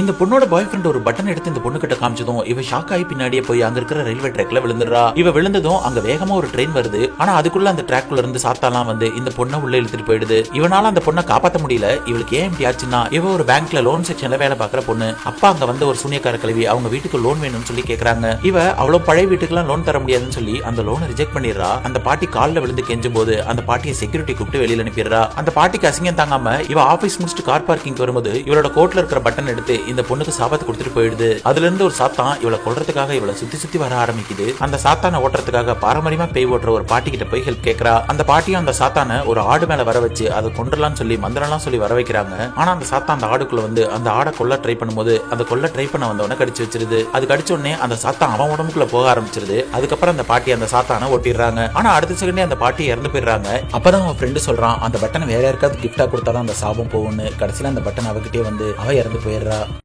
இந்த பொண்ணோட பாய் ஃப்ரெண்ட் ஒரு பட்டன் எடுத்து இந்த பொண்ணு கிட்ட காமிச்சதும் இவ ஷாக் ஆகி பின்னாடியே போய் அங்க இருக்கிற ரயில்வே ட்ராக்ல விழுந்துடுறா. இவ விழுந்ததும் அங்க வேகமா ஒரு ட்ரெயின் வருது. ஆனா அதுக்குள்ள அந்த ட்ராக்ல இருந்து சாத்தாலாம் வந்து இந்த பொண்ணை உள்ள இழுத்துட்டு போயிடுது. இவனால அந்த பொண்ணை காப்பாத்த முடியல. இவளுக்கு ஏன் இப்படி ஆச்சுன்னா இவ ஒரு பேங்க்ல லோன் செக்ஷன்ல வேலை பார்க்குற பொண்ணு. அப்பா அங்க வந்து ஒரு சூனியக்கார கல்வி அவங்க வீட்டுக்கு லோன் வேணும்னு சொல்லி கேக்குறாங்க. இவ அவ்வளவு பழைய வீட்டுக்குலாம் லோன் தர முடியாதுன்னு சொல்லி அந்த லோனை ரிஜெக்ட் பண்ணிடுறா. அந்த பாட்டி காலில் விழுந்து கெஞ்சும் போது அந்த பாட்டியை செக்யூரிட்டி கூப்பிட்டு வெளியில அனுப்பிடுறா. அந்த பாட்டிக்கு அசிங்கம் தாங்காம இவ ஆபீஸ் முடிச்சுட்டு கார் பார்க்கிங் வரும்போது இவளோட கோட்ல இருக்கிற பட்டன் எடுத்து இந்த பொண்ணுக்கு சாபத்தை கொடுத்துட்டு போயிடுது. அதுல இருந்து ஒரு சாத்தான் இவளை கொள்றதுக்காக இவளை சுத்தி சுத்தி வர ஆரம்பிக்குது. அந்த சாத்தானை ஓட்டுறதுக்காக பாரம்பரியமா பேய் ஓட்டுற ஒரு பாட்டி கிட்ட போய் ஹெல்ப் கேட்கறா அந்த பாட்டியும் அந்த சாத்தானை ஒரு ஆடு மேல வர வச்சு அதை கொண்டுலாம்னு சொல்லி மந்திரம்லாம் சொல்லி வர வைக்கிறாங்க. ஆனா அந்த சாத்தான் அந்த ஆடுக்குள்ள வந்து அந்த ஆடை கொல்ல ட்ரை பண்ணும்போது அந்த கொல்ல ட்ரை பண்ண வந்தவன கடிச்சு வச்சிருது. அது கடிச்ச உடனே அந்த சாத்தான் அவன் உடம்புக்குள்ள போக ஆரம்பிச்சிருது. அதுக்கப்புறம் அந்த பாட்டி அந்த சாத்தானை ஓட்டிடுறாங்க. ஆனா அடுத்த செகண்டே அந்த பாட்டி இறந்து போயிடுறாங்க. அப்பதான் அவன் ஃப்ரெண்டு சொல்றான் அந்த பட்டனை வேற யாருக்காவது கிஃப்டா கொடுத்தாதான் அந்த சாபம் போகும்னு. கடைசியில அந்த பட்டன் அவகிட்டே வந்து அவ இறந்து போயிடுறா.